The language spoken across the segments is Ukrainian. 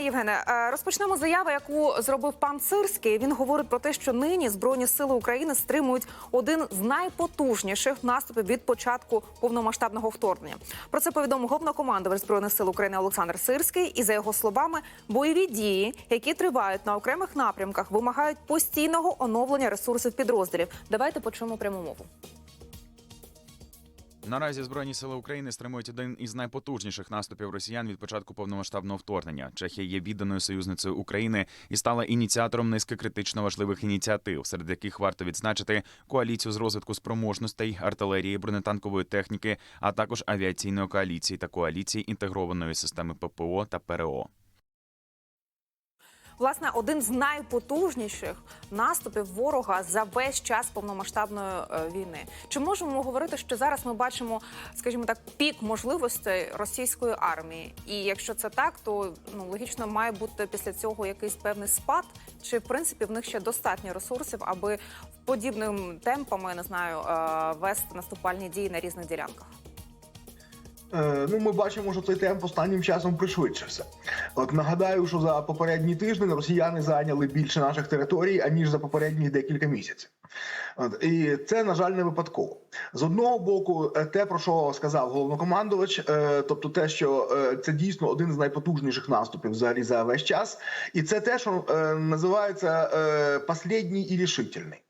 Пане Євгене, е, розпочнемо з заяви, яку зробив пан Сирський. Він говорить про те, що нині збройні сили України стримують один з найпотужніших наступів від початку повномасштабного вторгнення. Про це повідомив головнокомандувач збройних сил України Олександр Сирський. І за його словами, бойові дії, які тривають на окремих напрямках, вимагають постійного оновлення ресурсів підрозділів. Давайте почуємо пряму мову. Наразі збройні сили України стримують один із найпотужніших наступів росіян від початку повномасштабного вторгнення. Чехія є відданою союзницею України і стала ініціатором низки критично важливих ініціатив, серед яких варто відзначити коаліцію з розвитку спроможностей, артилерії, бронетанкової техніки, а також авіаційної коаліції та коаліції інтегрованої системи ППО та ПРО. Власне, один з найпотужніших наступів ворога за весь час повномасштабної е, війни. Чи можемо говорити, що зараз ми бачимо, скажімо так, пік можливостей російської армії? І якщо це так, то ну логічно має бути після цього якийсь певний спад, чи в принципі в них ще достатньо ресурсів, аби подібним темпами не знаю е, вести наступальні дії на різних ділянках? Е, Ну, ми бачимо, що цей темп останнім часом пришвидшився. От нагадаю, що за попередній тиждень росіяни зайняли більше наших територій, аніж за попередні декілька місяців. І це, на жаль, не випадково. З одного боку, е, те, про що сказав головнокомандувач, е, тобто те, що е, це дійсно один з найпотужніших наступів взагалі за весь час, і це те, що називається «последній і рішительний.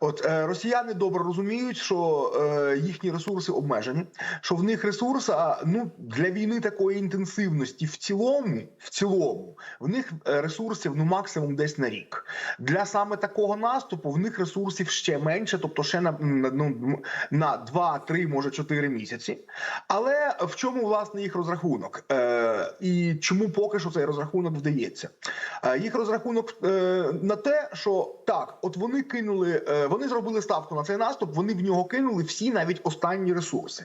От росіяни добре розуміють, що е, їхні ресурси обмежені, що в них ресурса ну для війни такої інтенсивності в цілому, в цілому, в них ресурсів ну максимум десь на рік. Для саме такого наступу в них ресурсів ще менше, тобто ще на ну, на 2-3, може 4 місяці. Але в чому власне їх розрахунок? Е, і чому поки що цей розрахунок вдається? Е, їх розрахунок е, на те, що так, от вони кинули, е, вони зробили ставку на цей наступ. Вони в нього кинули всі навіть останні ресурси.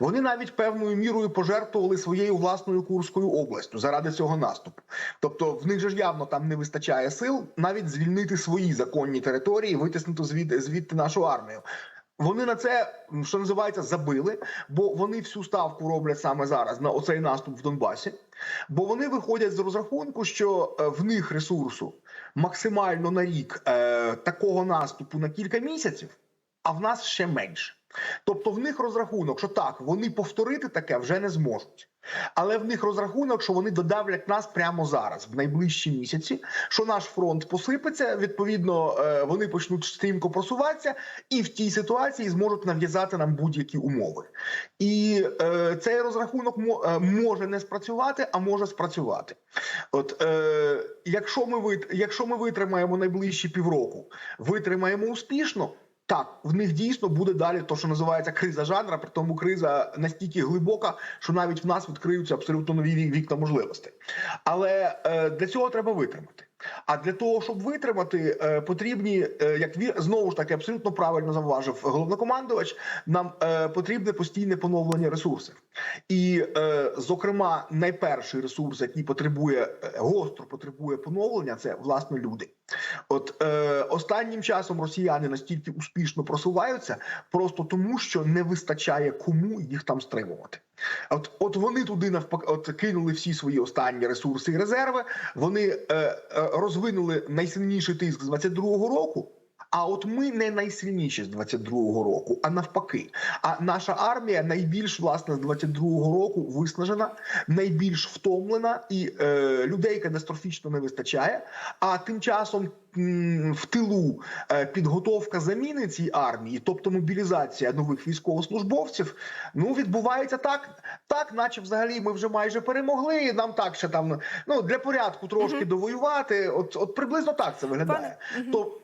Вони навіть певною мірою пожертвували своєю власною Курською областю заради цього наступу. Тобто, в них же ж явно там не вистачає сил навіть звільнити свої законні території, витиснути звідти звідти нашу армію. Вони на це що називається забили, бо вони всю ставку роблять саме зараз на оцей наступ в Донбасі. Бо вони виходять з розрахунку, що е, в них ресурсу максимально на рік е, такого наступу на кілька місяців, а в нас ще менше. Тобто в них розрахунок, що так, вони повторити таке вже не зможуть. Але в них розрахунок, що вони додавлять нас прямо зараз, в найближчі місяці, що наш фронт посипеться. Відповідно, е, вони почнуть стрімко просуватися, і в тій ситуації зможуть нав'язати нам будь-які умови. І е, цей розрахунок е, може не спрацювати, а може спрацювати. От е, якщо ми якщо ми витримаємо найближчі півроку, витримаємо успішно. Так, в них дійсно буде далі то, що називається криза жанра, при тому криза настільки глибока, що навіть в нас відкриються абсолютно нові вікна можливостей. Але е, для цього треба витримати. А для того, щоб витримати, е, потрібні, е, як він знову ж таки абсолютно правильно завважив головнокомандувач, нам е, потрібне постійне поновлення ресурсів. І, е, зокрема, найперший ресурс, який потребує е, гостро потребує поновлення, це власне люди. От е, останнім часом росіяни настільки успішно просуваються, просто тому, що не вистачає кому їх там стримувати. От, от вони туди навпаки от кинули всі свої останні ресурси і резерви. Вони е, е, розвинули найсильніший тиск з 22-го року. А от ми не найсильніші з 22-го року, а навпаки. А наша армія найбільш власне з 22-го року виснажена, найбільш втомлена, і е, людей катастрофічно не вистачає. А тим часом в тилу е, підготовка заміни цій армії, тобто мобілізація нових військовослужбовців, ну відбувається так, так, наче взагалі ми вже майже перемогли. Нам так ще там ну для порядку трошки довоювати. От, от приблизно так це виглядає. То,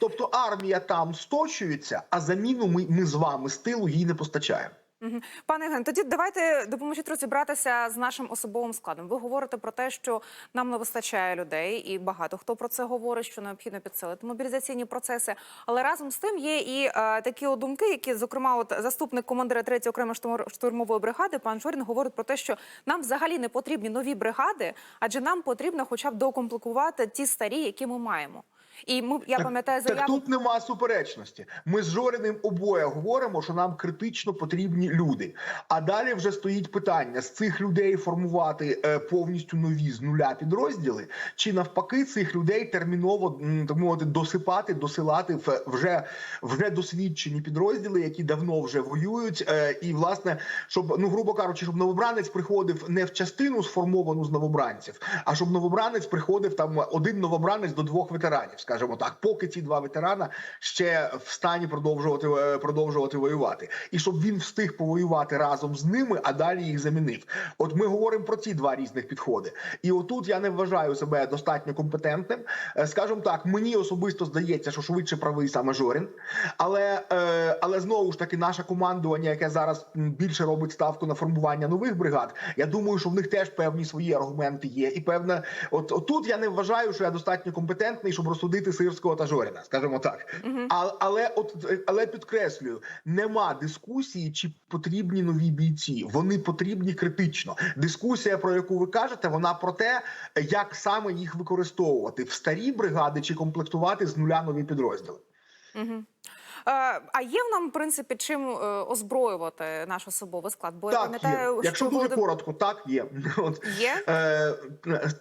тобто армія там сточується, а заміну ми, ми з вами з тилу їй не постачаємо. Пане Євген, тоді давайте допоможіть розібратися з нашим особовим складом. Ви говорите про те, що нам не вистачає людей, і багато хто про це говорить, що необхідно підсилити мобілізаційні процеси. Але разом з тим є і е, такі думки, які, зокрема, от заступник командира 3-ї окремої штурмової бригади, пан Жорін, говорить про те, що нам взагалі не потрібні нові бригади, адже нам потрібно хоча б докомплектувати ті старі, які ми маємо. І ми я пам'ятаю Так тут нема суперечності. Ми з Жоріним обоє говоримо, що нам критично потрібні люди. А далі вже стоїть питання: з цих людей формувати е, повністю нові з нуля підрозділи, чи навпаки цих людей терміново так мовити досипати, досилати в вже, вже досвідчені підрозділи, які давно вже воюють. Е, і власне, щоб ну грубо кажучи, щоб новобранець приходив не в частину сформовану з новобранців, а щоб новобранець приходив там один новобранець до двох ветеранів, скажімо так, поки ці два ветерана ще в стані продовжувати е, продовжувати воювати, і щоб він встиг повоювати разом з ними, а далі їх замінив. От ми говоримо про ці два різних підходи. І отут я не вважаю себе достатньо компетентним. Е, Скажімо так, мені особисто здається, що швидше правий саме Жорін, але, е, але знову ж таки, наше командування, яке зараз більше робить ставку на формування нових бригад, я думаю, що в них теж певні свої аргументи є. І певне, от, тут я не вважаю, що я достатньо компетентний, щоб розсудити сирського та Жоріна, скажімо так. А, але от але підкреслюю, нема дискусії, чи потрібні нові бійці. Вони потрібні критично. Дискусія, про яку ви кажете, вона про те, як саме їх використовувати в старі бригади чи комплектувати з нуля нові підрозділи. Е, А є в нам в принципі чим е, озброювати наш особовий склад? Бо я пам'ятаю, є. Якщо дуже Володимир- коротко, так є. От. Є? Е,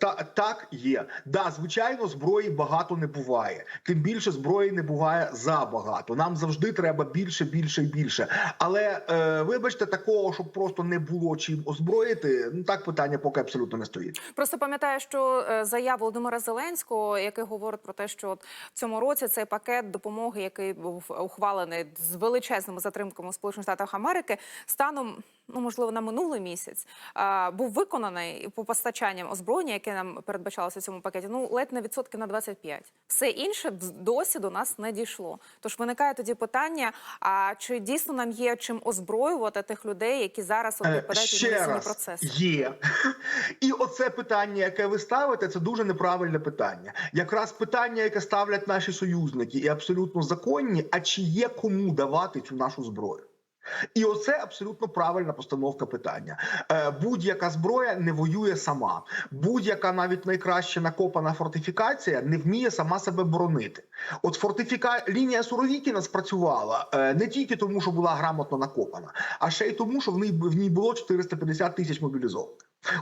та, так, є. Да, звичайно, зброї багато не буває. Тим більше зброї не буває забагато. Нам завжди треба більше, більше і більше. Але е, вибачте, такого, щоб просто не було чим озброїти, ну так питання поки абсолютно не стоїть. Просто пам'ятаю, що е, заява Володимира Зеленського, який говорить про те, що в цьому році цей пакет допомоги, який був ухвалений з величезними затримками у Сполучених Штатах Америки, станом ну можливо на минулий місяць а, був виконаний по постачанням озброєння, яке нам передбачалося в цьому пакеті. Ну ледь на відсотки на 25. Все інше досі до нас не дійшло. Тож виникає тоді питання: а чи дійсно нам є чим озброювати тих людей, які зараз Е, відпадають від процеси? є. І оце питання, яке ви ставите, це дуже неправильне питання. Якраз питання, яке ставлять наші союзники, і абсолютно законні, а чи є кому давати цю нашу зброю? І оце абсолютно правильна постановка питання. Е, будь-яка зброя не воює сама. Будь-яка навіть найкраще накопана фортифікація не вміє сама себе боронити. От фортифіка... лінія Суровікіна спрацювала е, не тільки тому, що була грамотно накопана, а ще й тому, що в ній в ній було 450 тисяч мобілізованих.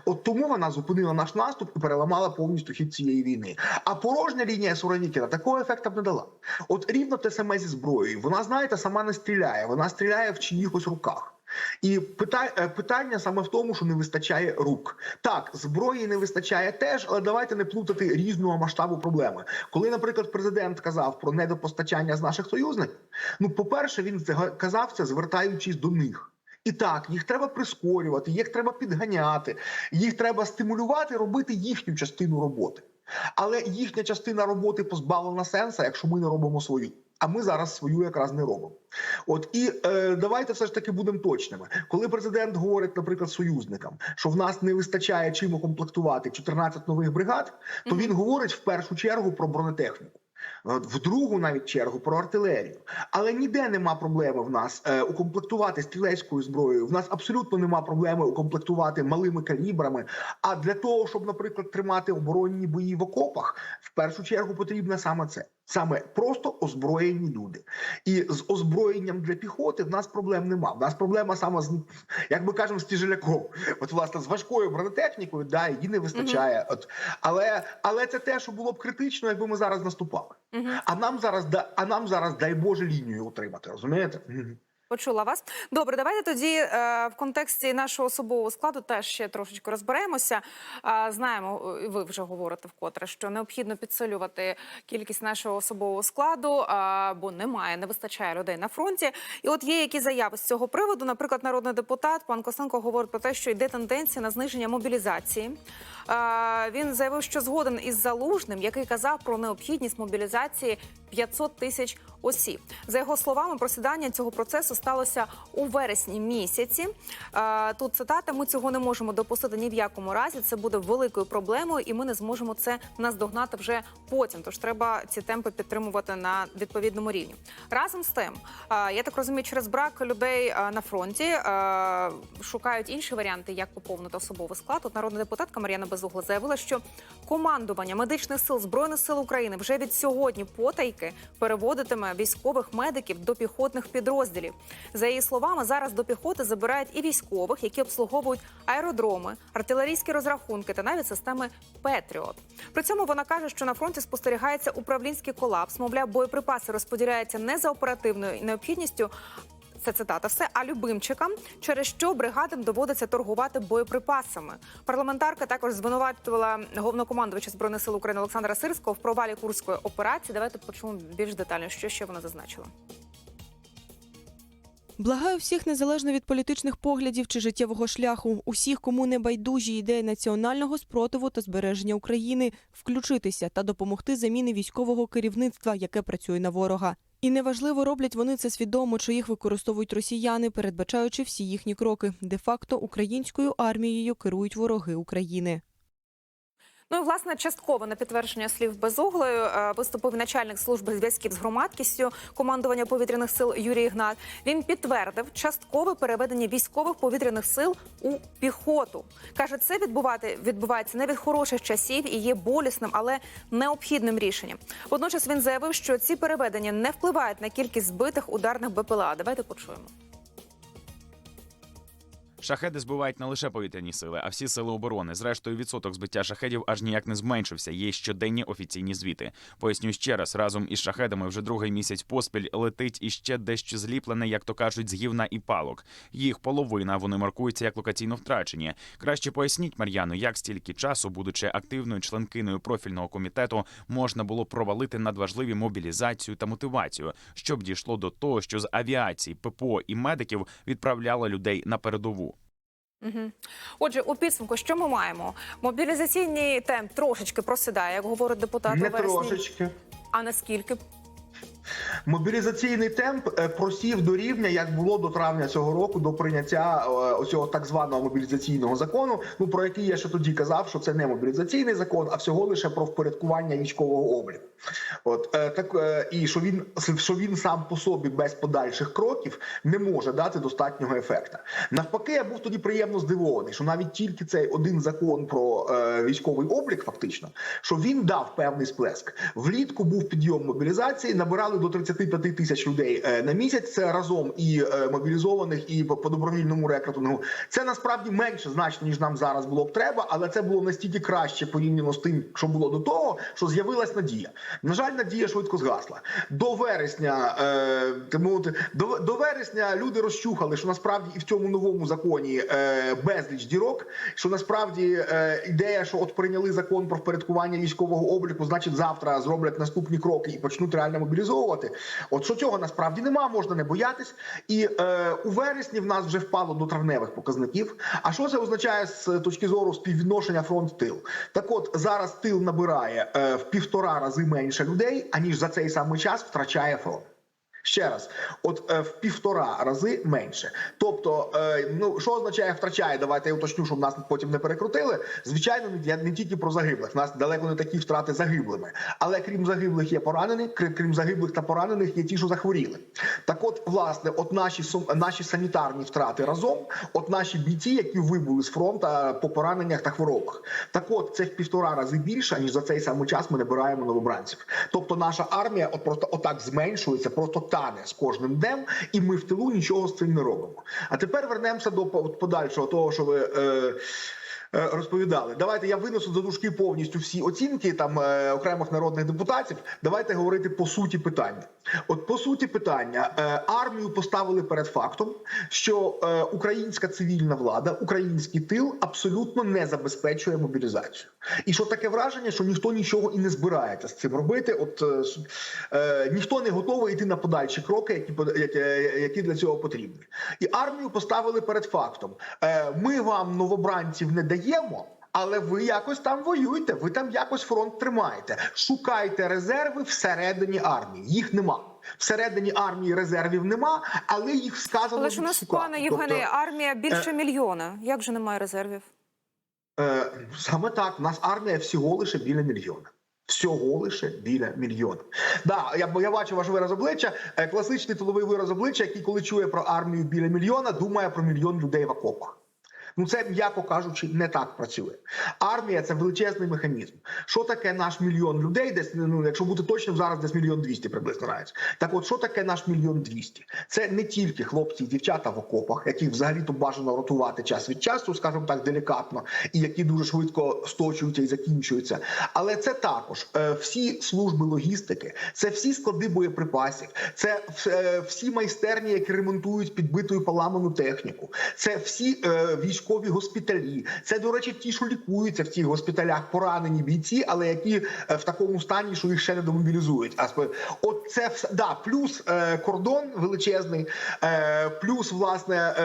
От тому вона зупинила наш наступ і переламала повністю хід цієї війни. А порожня лінія Суровікіна такого ефекту б не дала. От рівно те саме зі зброєю. Вона, знаєте, сама не стріляє, вона стріляє в чиїхось руках. І питання, питання саме в тому, що не вистачає рук. Так, зброї не вистачає теж, але давайте не плутати різного масштабу проблеми. Коли, наприклад, президент казав про недопостачання з наших союзників, ну, по-перше, він це казав це, звертаючись до них. І так, їх треба прискорювати, їх треба підганяти, їх треба стимулювати, робити їхню частину роботи. Але їхня частина роботи позбавлена сенсу, якщо ми не робимо свою. А ми зараз свою якраз не робимо. От і е, давайте все ж таки будемо точними. Коли президент говорить, наприклад, союзникам, що в нас не вистачає чим укомплектувати 14 нових бригад, то він говорить в першу чергу про бронетехніку. От, В другу навіть чергу про артилерію, але ніде нема проблеми в нас е, укомплектувати стрілецькою зброєю. В нас абсолютно нема проблеми укомплектувати малими калібрами. А для того, щоб, наприклад, тримати оборонні бої в окопах, в першу чергу потрібно саме це. Саме просто озброєні люди, і з озброєнням для піхоти в нас проблем нема. В нас проблема саме з як ми кажемо з тяжеляком. От власне з важкою бронетехнікою, да її не вистачає. От але але це те, що було б критично, якби ми зараз наступали. А нам зараз да а нам зараз дай Боже лінію отримати, Розумієте? Почула вас. Добре, давайте тоді е, в контексті нашого особового складу теж ще трошечки розберемося. Е, знаємо, ви вже говорите вкотре, що необхідно підсилювати кількість нашого особового складу, е, бо немає, не вистачає людей на фронті. І от є які заяви з цього приводу. Наприклад, народний депутат пан Косенко говорить про те, що йде тенденція на зниження мобілізації. Е, він заявив, що згоден із залужним, який казав про необхідність мобілізації 500 тисяч осіб. За його словами, просідання цього процесу сталося у вересні місяці. Е, Тут цитата: ми цього не можемо допустити ні в якому разі. Це буде великою проблемою, і ми не зможемо це наздогнати вже потім. Тож треба ці темпи підтримувати на відповідному рівні. Разом з тим, е, я так розумію, через брак людей е, на фронті шукають інші варіанти, як поповнити особовий склад. От народна депутатка Мар'яна Безугла заявила, що командування медичних сил збройних сил України вже від сьогодні потайки переводитиме військових медиків до піхотних підрозділів. За її словами, зараз до піхоти забирають і військових, які обслуговують аеродроми, артилерійські розрахунки та навіть системи Петріот. При цьому вона каже, що на фронті спостерігається управлінський колапс. Мовляв, боєприпаси розподіляються не за оперативною необхідністю. Це цитата все, а любимчикам, через що бригадам доводиться торгувати боєприпасами. Парламентарка також звинуватила головнокомандувача збройних сил України Олександра Сирського в провалі курської операції. Давайте почуємо більш детально, що ще вона зазначила. Благаю всіх незалежно від політичних поглядів чи життєвого шляху, усіх, кому не байдужі ідеї національного спротиву та збереження України, включитися та допомогти заміни військового керівництва, яке працює на ворога. І неважливо, роблять вони це свідомо, чи їх використовують росіяни, передбачаючи всі їхні кроки. Де-факто українською армією керують вороги України. Ну і власне частково на підтвердження слів Безуглої е, виступив начальник служби зв'язків з громадськістю командування повітряних сил Юрій Ігнат. Він підтвердив часткове переведення військових повітряних сил у піхоту. каже, це відбувати відбувається не від хороших часів і є болісним, але необхідним рішенням. Водночас він заявив, що ці переведення не впливають на кількість збитих ударних БПЛА. Давайте почуємо. Шахеди збивають не лише повітряні сили, а всі сили оборони. Зрештою, відсоток збиття шахедів аж ніяк не зменшився. Є щоденні офіційні звіти. Поясню ще раз: разом із шахедами вже другий місяць поспіль летить іще дещо зліплене, як то кажуть, з гівна і палок. Їх половина вони маркуються як локаційно втрачені. Краще поясніть, Мар'яно, як стільки часу, будучи активною членкиною профільного комітету, можна було провалити надважливі мобілізацію та мотивацію, щоб дійшло до того, що з авіації, ППО і медиків відправляли людей на передову. Угу. Отже, у підсумку, що ми маємо? Мобілізаційний темп трошечки просідає, як говорить депутат Не вересні. трошечки. А наскільки? Мобілізаційний темп е, просів до рівня, як було до травня цього року, до прийняття е, оцього так званого мобілізаційного закону. Ну про який я ще тоді казав, що це не мобілізаційний закон, а всього лише про впорядкування військового обліку. От е, так і що він що він сам по собі без подальших кроків не може дати достатнього ефекта. Навпаки, я був тоді приємно здивований, що навіть тільки цей один закон про військовий облік, фактично, що він дав певний сплеск. Влітку був підйом мобілізації, набирали до 35 тисяч людей е, на місяць. Це разом і е, мобілізованих, і по, добровільному рекрутингу. Це насправді менше значно ніж нам зараз було б треба, але це було настільки краще порівняно з тим, що було до того, що з'явилась надія. На жаль, надія швидко згасла. До вересня е, тому до, до вересня люди розчухали, що насправді і в цьому новому законі безліч дірок. Що насправді ідея, що от прийняли закон про впорядкування військового обліку, значить завтра зроблять наступні кроки і почнуть реально мобілізовувати. От що цього насправді нема, можна не боятись. І е, у вересні в нас вже впало до травневих показників. А що це означає з точки зору співвідношення фронт-тил? Так, от зараз тил набирає е, в півтора рази менше людей, аніж за цей самий час втрачає фронт. Ще раз, от е, в півтора рази менше. Тобто, е, ну що означає втрачає? Давайте я уточню, щоб нас потім не перекрутили. Звичайно, я не тільки про загиблих. Нас далеко не такі втрати загиблими. Але крім загиблих є поранені, крім, загиблих та поранених є ті, що захворіли. Так, от, власне, от наші наші санітарні втрати разом, от наші бійці, які вибули з фронту по пораненнях та хворобах. Так, от це в півтора рази більше ніж за цей самий час ми набираємо новобранців. Тобто, наша армія от просто отак зменшується, просто тане з кожним днем, і ми в тилу нічого з цим не робимо. А тепер вернемося до подальшого того, що ви. Е, Розповідали, давайте я винесу за дужки повністю всі оцінки там е, окремих народних депутатів. Давайте говорити по суті питання. От по суті питання е, армію поставили перед фактом, що е, українська цивільна влада, український тил абсолютно не забезпечує мобілізацію. І що таке враження, що ніхто нічого і не збирається з цим робити. От е, е, ніхто не готовий йти на подальші кроки, які які, які для цього потрібні. І армію поставили перед фактом: е, ми вам новобранців не даємо. Але ви якось там воюєте, ви там якось фронт тримаєте. Шукайте резерви всередині армії. Їх нема. Всередині армії резервів нема, але їх сказано. Але ж у нас, пане Євгене, Тобто, армія більше мільйона. Як же немає резервів? Е, саме так, у нас армія всього лише біля мільйона. Всього лише біля мільйона. Да, я, я бачу ваш вираз обличчя. Е, класичний тиловий вираз обличчя, який, коли чує про армію біля мільйона, думає про мільйон людей в окопах. Ну це, м'яко кажучи, не так працює. Армія це величезний механізм. Що таке наш мільйон людей? Десь ну, якщо бути точним, зараз десь мільйон двісті приблизно навіть. Так, от що таке наш мільйон двісті? Це не тільки хлопці і дівчата в окопах, яких взагалі-то бажано ротувати час від часу, скажімо так, делікатно, і які дуже швидко сточуються і закінчуються. Але це також е, всі служби логістики, це всі склади боєприпасів, це е, всі майстерні, які ремонтують підбиту і поламану техніку, це всі е, військові госпіталі. Це, до речі, ті, що лікуються в цих госпіталях, поранені бійці, але які е, в такому стані, що їх ще не домобілізують. А от це да, плюс е, кордон величезний, е, плюс власне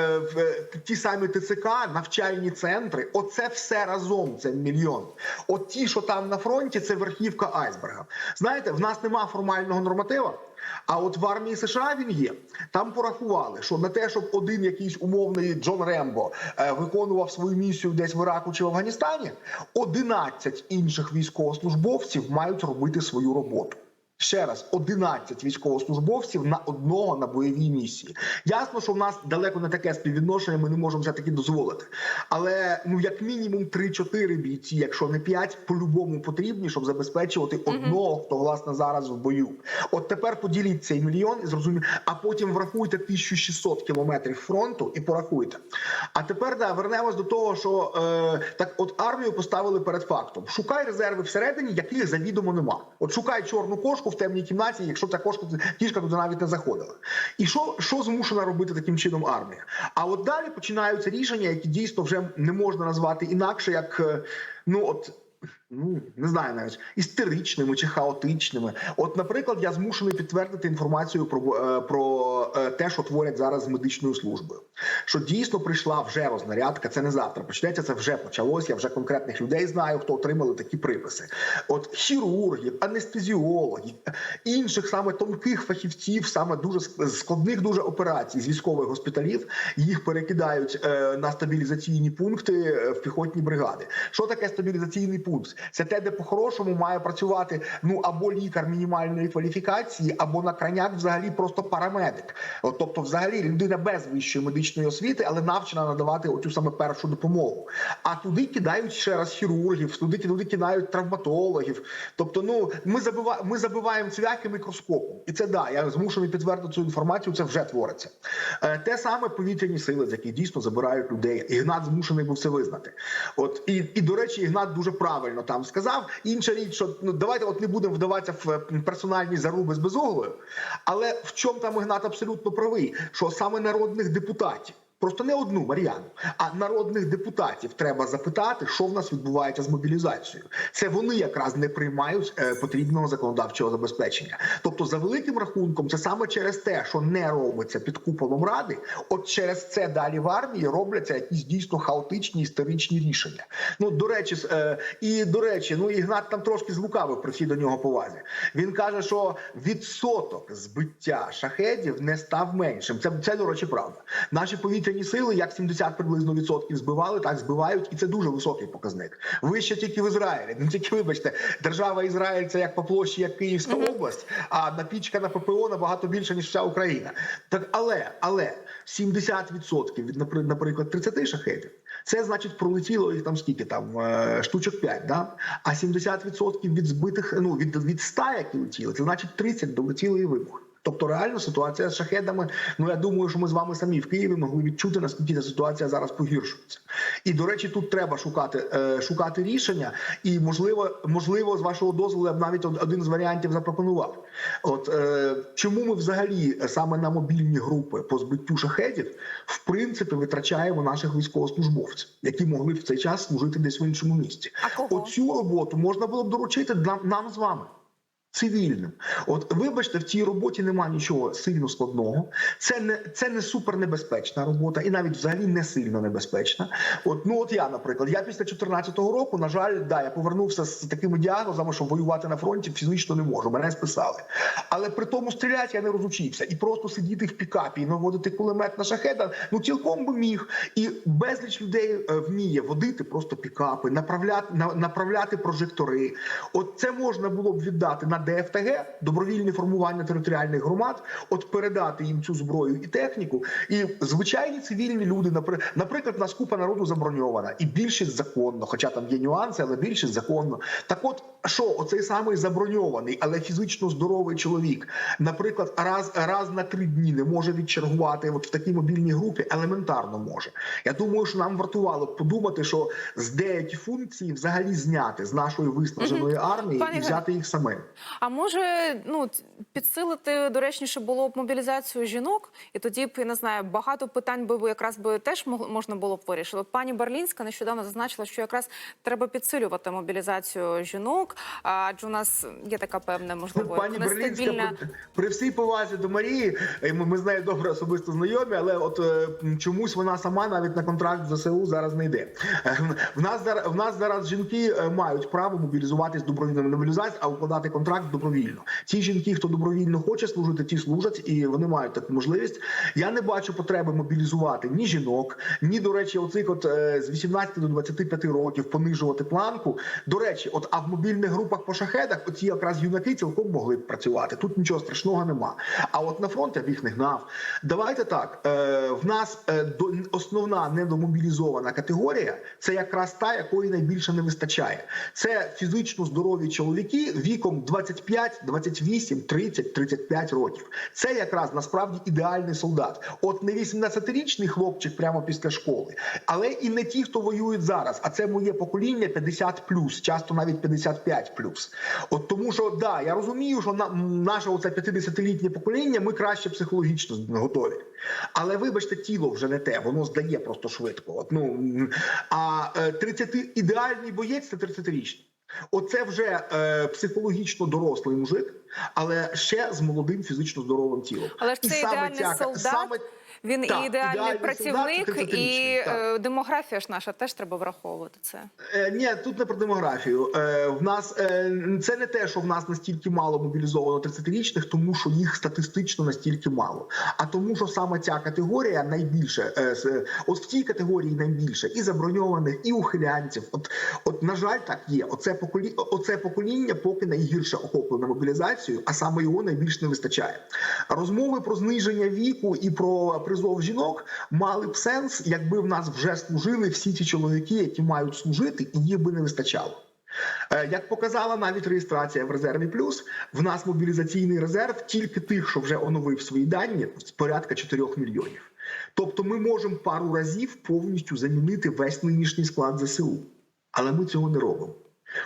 ті самі ТЦК, навчальні центри. Оце все разом. Це мільйон. От ті, що там на фронті, це верхівка айсберга. Знаєте, в нас нема формального норматива. А от в армії США він є. Там порахували, що на те, щоб один якийсь умовний Джон Рембо е, виконував свою місію десь в Іраку чи в Афганістані, 11 інших військовослужбовців мають робити свою роботу. Ще раз, 11 військовослужбовців на одного на бойовій місії. Ясно, що в нас далеко не таке співвідношення, ми не можемо все таки дозволити. Але ну як мінімум 3-4 бійці, якщо не 5, по-любому потрібні, щоб забезпечувати одного, хто власне зараз в бою. От тепер поділіть цей мільйон і зрозумійте, а потім врахуйте 1600 кілометрів фронту і порахуйте. А тепер да вернемось до того, що е, так, от армію поставили перед фактом: шукай резерви всередині, яких завідомо нема. От шукай чорну кошку в темній кімнаті, якщо ця кошка кішка туди навіть не заходила. І що, що змушена робити таким чином армія? А от далі починаються рішення, які дійсно вже не можна назвати інакше, як е, ну от. Ну не знаю навіть істеричними чи хаотичними. От, наприклад, я змушений підтвердити інформацію про, е, про е, те, що творять зараз з медичною службою. Що дійсно прийшла вже рознарядка. Це не завтра почнеться. Це вже почалось. Я вже конкретних людей знаю, хто отримали такі приписи. От хірургів, анестезіологів, інших саме тонких фахівців, саме дуже складних дуже операцій з військових госпіталів. Їх перекидають е, на стабілізаційні пункти в піхотні бригади. Що таке стабілізаційний пункт? Це те, де по-хорошому має працювати ну або лікар мінімальної кваліфікації, або на краняк взагалі просто парамедик. От, тобто, взагалі людина без вищої медичної освіти, але навчена надавати оцю саме першу допомогу. А туди кидають ще раз хірургів, туди, туди кидають травматологів. Тобто, ну ми забива, ми забиваємо цвяхи мікроскопом, і це да. Я змушений підтвердити цю інформацію. Це вже твориться. Е, те саме повітряні сили, з яких дійсно забирають людей. Ігнат змушений був це визнати. От і, і до речі, Ігнат дуже правильно там сказав. Інша річ, що ну давайте от не будемо вдаватися в е, персональні заруби з безоглою. Але в чому там Ігнат абсолютно правий, що саме народних депутатів. Просто не одну Мар'яну, а народних депутатів треба запитати, що в нас відбувається з мобілізацією. Це вони якраз не приймають е, потрібного законодавчого забезпечення. Тобто, за великим рахунком, це саме через те, що не робиться під куполом ради. От через це далі в армії робляться якісь дійсно хаотичні історичні рішення. Ну до речі, е, і до речі, ну Ігнат там трошки злукавив при всій до нього повазі. Він каже, що відсоток збиття шахедів не став меншим. Це це до речі, правда. Наші повітряні сили, як 70 приблизно відсотків збивали, так збивають, і це дуже високий показник. Вище тільки в Ізраїлі. Ну тільки вибачте, держава Ізраїль це як по площі, як Київська область, а напічка на ППО набагато більше ніж вся Україна. Так, але але 70% від напри- наприклад 30 шахедів. Це значить пролетіло їх там скільки там е, штучок 5, да? А 70% від збитих, ну від, від 100, які летіли, це значить 30 долетіли і вибух. Тобто реально ситуація з шахедами. Ну я думаю, що ми з вами самі в Києві могли відчути, наскільки ця ситуація зараз погіршується. І до речі, тут треба шукати е, шукати рішення. І можливо, можливо, з вашого дозволу я б навіть один з варіантів запропонував. От е, чому ми взагалі саме на мобільні групи по збиттю шахедів в принципі витрачаємо наших військовослужбовців, які могли в цей час служити десь в іншому місці. А кого? Оцю роботу можна було б доручити нам, нам з вами. Цивільним. От вибачте, в цій роботі немає нічого сильно складного. Це не це не супернебезпечна робота, і навіть взагалі не сильно небезпечна. От ну от я, наприклад, я після 2014 року, на жаль, да, я повернувся з такими діагнозами, що воювати на фронті фізично не можу. Мене списали. Але при тому стріляти я не розучився. І просто сидіти в пікапі і наводити кулемет на шахеда, ну цілком би міг. І безліч людей е, вміє водити просто пікапи, направляти направляти прожектори. От це можна було б віддати на ДФТГ, добровільні формування територіальних громад, от передати їм цю зброю і техніку. І звичайні цивільні люди, напри- наприклад, у нас купа народу заброньована, і більшість законно, хоча там є нюанси, але більшість законно. Так, от що, оцей самий заброньований, але фізично здоровий чоловік, наприклад, раз раз на три дні не може відчергувати от в такій мобільній групі, елементарно може. Я думаю, що нам вартувало б подумати, що з деякі функції взагалі зняти з нашої виснаженої армії і взяти їх самим. А може, ну підсилити доречніше було б мобілізацію жінок, і тоді б я не знаю, багато питань би якраз би теж можна було б вирішити. Пані Барлінська нещодавно зазначила, що якраз треба підсилювати мобілізацію жінок, адже у нас є така певна можливо пані нестабільна. при, при всій повазі до Марії, ми, ми з нею добре особисто знайомі, але от е, чомусь вона сама навіть на контракт ЗСУ зараз не йде. Е, В нас зараз в нас зараз жінки е, мають право мобілізуватись добровільно мобілізацію, а укладати контракт добровільно. Ті жінки, хто добровільно хоче служити, ті служать, і вони мають таку можливість. Я не бачу потреби мобілізувати ні жінок, ні до речі, оцих от е, з 18 до 25 років понижувати планку. До речі, от а в мобільних групах по шахедах, оці якраз юнаки цілком могли б працювати. Тут нічого страшного нема. А от на фронт я б їх не гнав. Давайте так. Е, в нас е, основна недомобілізована категорія це якраз та, якої найбільше не вистачає. Це фізично здорові чоловіки віком 25, 28, 30, 35 років. Це якраз насправді ідеальний солдат. От не 18-річний хлопчик прямо після школи, але і не ті, хто воюють зараз. А це моє покоління 50+, часто навіть 55+. От тому, що да, я розумію, що на наше оце 50-літнє покоління ми краще психологічно готові. Але вибачте, тіло вже не те, воно здає просто швидко. От, ну, а е, 30 ідеальний боєць це 30-річний. Оце вже е, психологічно дорослий мужик, але ще з молодим фізично здоровим тілом. Але ж І це саме ідеальний ця- солдат. саме- Він Так, і ідеальний працівник, і так. е, демографія ж наша теж треба враховувати це. Е, ні, тут не про демографію. Е, в нас е, це не те, що в нас настільки мало мобілізовано 30-річних, тому що їх статистично настільки мало. А тому, що саме ця категорія найбільше е, от в цій категорії найбільше і заброньованих, і ухилянців. От, от на жаль, так є. Оце покоління, оце покоління поки найгірше охоплене мобілізацією, а саме його найбільш не вистачає. Розмови про зниження віку і про призов жінок мали б сенс, якби в нас вже служили всі ті чоловіки, які мають служити, і їх би не вистачало. Е, Як показала навіть реєстрація в резерві плюс, в нас мобілізаційний резерв тільки тих, що вже оновив свої дані, порядка 4 мільйонів. Тобто, ми можемо пару разів повністю замінити весь нинішній склад ЗСУ, але ми цього не робимо.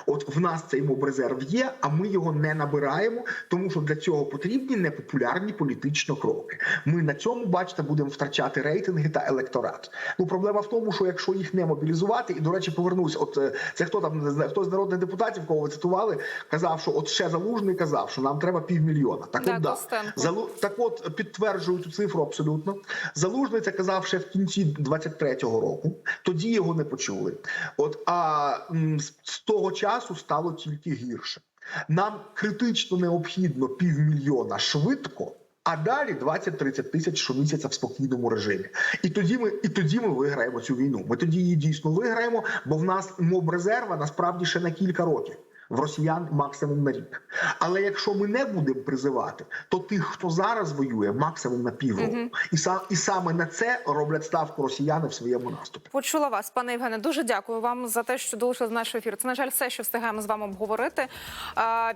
От в нас цей мобрезерв є, а ми його не набираємо, тому що для цього потрібні непопулярні політично кроки. Ми на цьому, бачите, будемо втрачати рейтинги та електорат. Ну проблема в тому, що якщо їх не мобілізувати, і до речі, повернусь, от е, це хто там не знаю, хто з народних депутатів, кого ви цитували, казав, що от ще залужний казав, що нам треба півмільйона. Так Да, от да. Залу... Так от підтверджую цю цифру абсолютно. Залужний це казав ще в кінці 23-го року. Тоді його не почули. От а з- з часу стало тільки гірше. Нам критично необхідно півмільйона швидко. А далі 20-30 тисяч щомісяця в спокійному режимі, і тоді ми і тоді ми виграємо цю війну. Ми тоді її дійсно виграємо, бо в нас моб-резерва насправді ще на кілька років в росіян максимум на рік. Але якщо ми не будемо призивати, то тих, хто зараз воює, максимум на півроку. І сам і саме на це роблять ставку росіяни в своєму наступі. Почула вас, пане Євгене. Дуже дякую вам за те, що долучили до нашого ефіру. Це на жаль, все, що встигаємо з вами обговорити.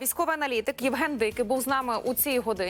Військовий аналітик Євген Дикий був з нами у цій годині.